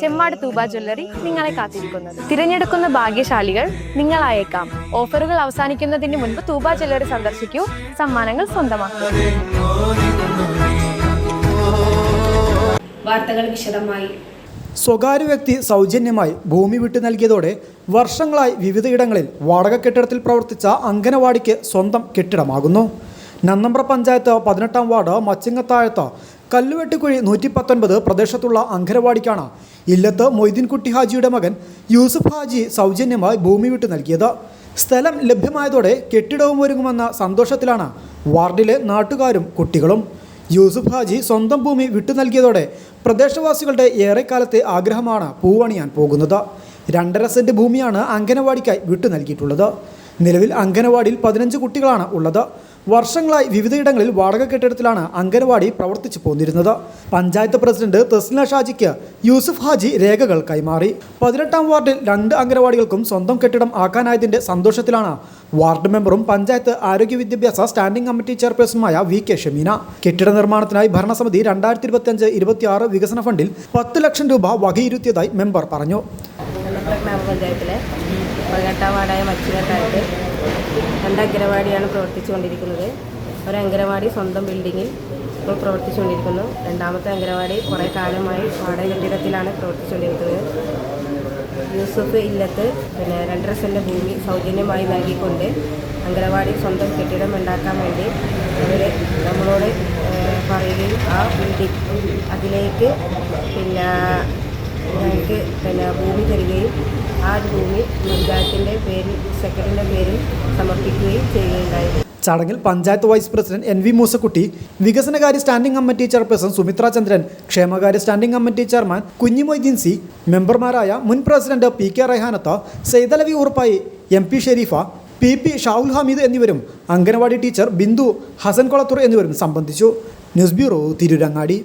Chemmad Thooba jewellery നിങ്ങളെ കാത്തിരിക്കുന്നത്. തിരഞ്ഞെടുക്കുന്ന ഭാഗ്യശാലികൾ നിങ്ങളായേക്കാം. ഓഫറുകൾ അവസാനിക്കുന്നതിന് മുൻപ് തൂബ ജ്വല്ലറി സന്ദർശിക്കൂ. സമ്മാനങ്ങൾ സ്വന്തമാക്കൂ. വാർത്തകൾ വിശദമായി. സ്വകാര്യ വ്യക്തി സൗജന്യമായി ഭൂമി വിട്ടു നൽകിയതോടെ വർഷങ്ങളായി വിവിധയിടങ്ങളിൽ വാടക കെട്ടിടത്തിൽ പ്രവർത്തിച്ച അങ്കനവാടിക്ക് സ്വന്തം കെട്ടിടമാകുന്നു. നന്നമ്പ്ര പഞ്ചായത്ത് പതിനെട്ടാം വാർഡ് മച്ചിങ്ങത്താഴത്ത് കല്ലുവെട്ടിക്കുഴി നൂറ്റി പത്തൊൻപത് പ്രദേശത്തുള്ള അങ്കരവാടിക്കാണ് ഇല്ലത്ത് മൊയ്തീൻകുട്ടി ഹാജിയുടെ മകൻ യൂസുഫ് ഹാജി സൗജന്യമായി ഭൂമി വിട്ടു നൽകിയത്. സ്ഥലം ലഭ്യമായതോടെ കെട്ടിടവും ഒരുങ്ങുമെന്ന സന്തോഷത്തിലാണ് വാർഡിലെ നാട്ടുകാരും കുട്ടികളും. യൂസുഫ് ഹാജി സ്വന്തം ഭൂമി വിട്ടു നൽകിയതോടെ പ്രദേശവാസികളുടെ ഏറെക്കാലത്തെ ആഗ്രഹമാണ് പൂവണിയാൻ പോകുന്നത്. രണ്ടര സെന്റ് ഭൂമിയാണ് അങ്കനവാടിക്കായി വിട്ടു നൽകിയിട്ടുള്ളത്. നിലവിൽ അങ്കനവാടിയിൽ പതിനഞ്ച് കുട്ടികളാണ് ഉള്ളത്. വർഷങ്ങളായി വിവിധയിടങ്ങളിൽ വാടക കെട്ടിടത്തിലാണ് അംഗൻവാടി പ്രവർത്തിച്ചു പോന്നിരുന്നത്. പഞ്ചായത്ത് പ്രസിഡന്റ് തസ്ന ഷാജിക്ക് യൂസുഫ് ഹാജി രേഖകൾ കൈമാറി. പതിനെട്ടാം വാർഡിൽ രണ്ട് അംഗനവാടികൾക്കും സ്വന്തം കെട്ടിടം ആക്കാനായതിന്റെ സന്തോഷത്തിലാണ് വാർഡ് മെമ്പറും പഞ്ചായത്ത് ആരോഗ്യ വിദ്യാഭ്യാസ സ്റ്റാൻഡിംഗ് കമ്മിറ്റി ചെയർപേഴ്സണുമായ വി കെ ഷമീന. കെട്ടിട നിർമ്മാണത്തിനായി ഭരണസമിതി രണ്ടായിരത്തി ഇരുപത്തിയഞ്ച് ഇരുപത്തിയാറ് വികസന ഫണ്ടിൽ പത്ത് ലക്ഷം രൂപ വകയിരുത്തിയതായി മെമ്പർ പറഞ്ഞു. വെള്ളപ്പുറ ഗ്രാമപഞ്ചായത്തിലെ പതിനെട്ടാം വാർഡായ മച്ചിനത്തായിട്ട് രണ്ട് അങ്കനവാടിയാണ് പ്രവർത്തിച്ചുകൊണ്ടിരിക്കുന്നത്. ഒരു അങ്കനവാടി സ്വന്തം ബിൽഡിങ്ങിൽ ഇപ്പോൾ പ്രവർത്തിച്ചുകൊണ്ടിരിക്കുന്നു. രണ്ടാമത്തെ അങ്കനവാടി കുറേ കാലമായി വാടക കെട്ടിടത്തിലാണ് പ്രവർത്തിച്ചുകൊണ്ടിരിക്കുന്നത്. യൂസഫ് ഇല്ലത്ത് പിന്നെ രണ്ടര സെന്റ് ഭൂമി സൗജന്യമായി നൽകിക്കൊണ്ട് അങ്കനവാടി സ്വന്തം കെട്ടിടം ഉണ്ടാക്കാൻ വേണ്ടി അവർ നമ്മളോട് പറയുകയും ആ ബിൽഡിംഗ് അതിലേക്ക് പിന്നെ ഞങ്ങൾക്ക് പിന്നെ ഭൂമി തരികയും ആ ഭൂമി പഞ്ചായത്തിന്റെ പേരിൽ സെക്രട്ടറിന്റെ പേരിൽ സമർപ്പിക്കുകയും ചെയ്യുകയുണ്ടായിരുന്നു ചടങ്ങിൽ panchayat vice president N V Moosakutty വികസനകാര്യ standing committee chairperson Sumitra Chandran ക്ഷേമകാര്യ standing committee chairman Kunhimoideen C മെമ്പർമാരായ മുൻ president P K Raihanath Saithalavi ഉറപ്പായി M P Sherifa P P Shahul Hameed എന്നിവരും അംഗനവാടി ടീച്ചർ ബിന്ദു ഹസൻ കൊളത്തൂർ എന്നിവരും സംബന്ധിച്ചു. News bureau Tirurangadi.